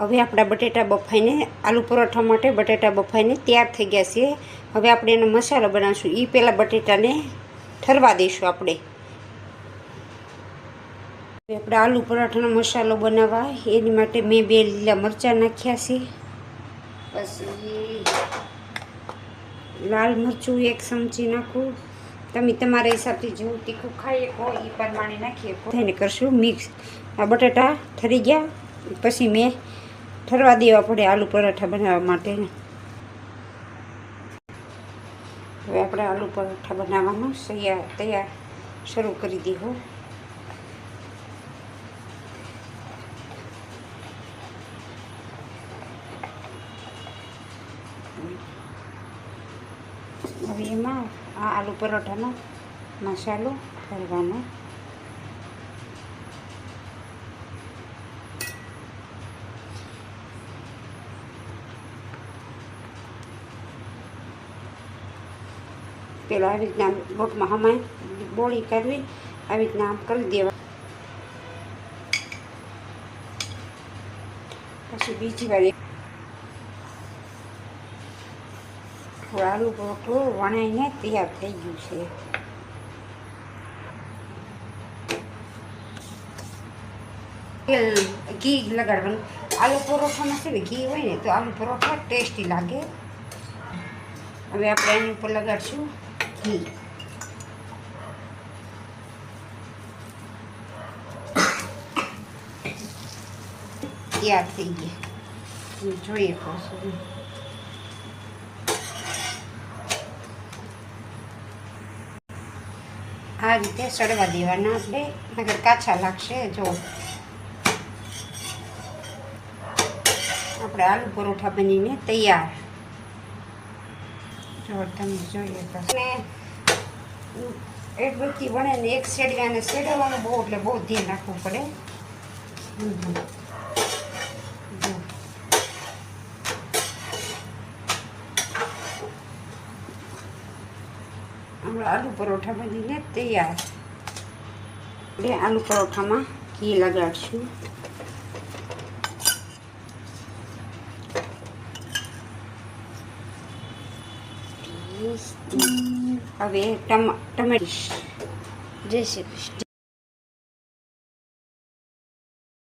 હવે આપણા બટેટા બફાઈને, આલુ પરોઠા માટે બટેટા બફાઈને તૈયાર થઈ ગયા છે હવે આપણે એનો મસાલો બનાવશું. એ પહેલાં બટેટાને ઠરવા દઈશું આપણે. આપણે આલુ પરાઠાનો મસાલો બનાવવા. એની માટે મેં બે લીલા મરચાં નાખ્યા છે. પછી લાલ મરચું એક ચમચી નાખું. તમે તમારા હિસાબથી જેવું તીખું ખાઈ શકો એ પ્રમાણે નાખીએ થઈને કરશું મિક્સ. આ બટાટા ઠરી ગયા. પછી મેં ઠરવા દેવા પડે આલુ પરાઠા બનાવવા માટે હવે આપણે આલુ પરાઠા બનાવવાનું તૈયાર તૈયાર શરૂ કરી દીધું. હવે એમાં આ આલુ પરોઠાનો મસાલો ભરવાનો. પેલા આવી રીતના લોટમાં હમાય, બોળી કરવી આવી રીતના આમ કરી દેવા. પછી બીજી વાર આલુ પરોઠું વણાઈને તૈયાર થઈ ગયું છે. તેલ, ઘી લગાડવાનું. આલુ પરોઠામાં છે ને ઘી હોય ને તો આલુ પરોઠા ટેસ્ટી લાગે. હવે આપણે એની ઉપર લગાડશું. ઘી તૈયાર થઈ ગયા જોઈએ પાછું આ રીતે સડવા દેવાના આપણે નગર કાચા લાગશે જો આપણે આલુ પરોઠા બનીને તૈયાર જો જોઈએ અને એક બધી બને ને એક શેડવાને શેડવાનું બહુ, એટલે બહુ ધ્યાન રાખવું પડે હમ હમ. જો. આપણા આલુ પરોઠા બનીને તૈયાર એટલે આલુ પરોઠામાં ઘી લગાડશું అవే టమా టమాటో జై శ్రీకృష్ణ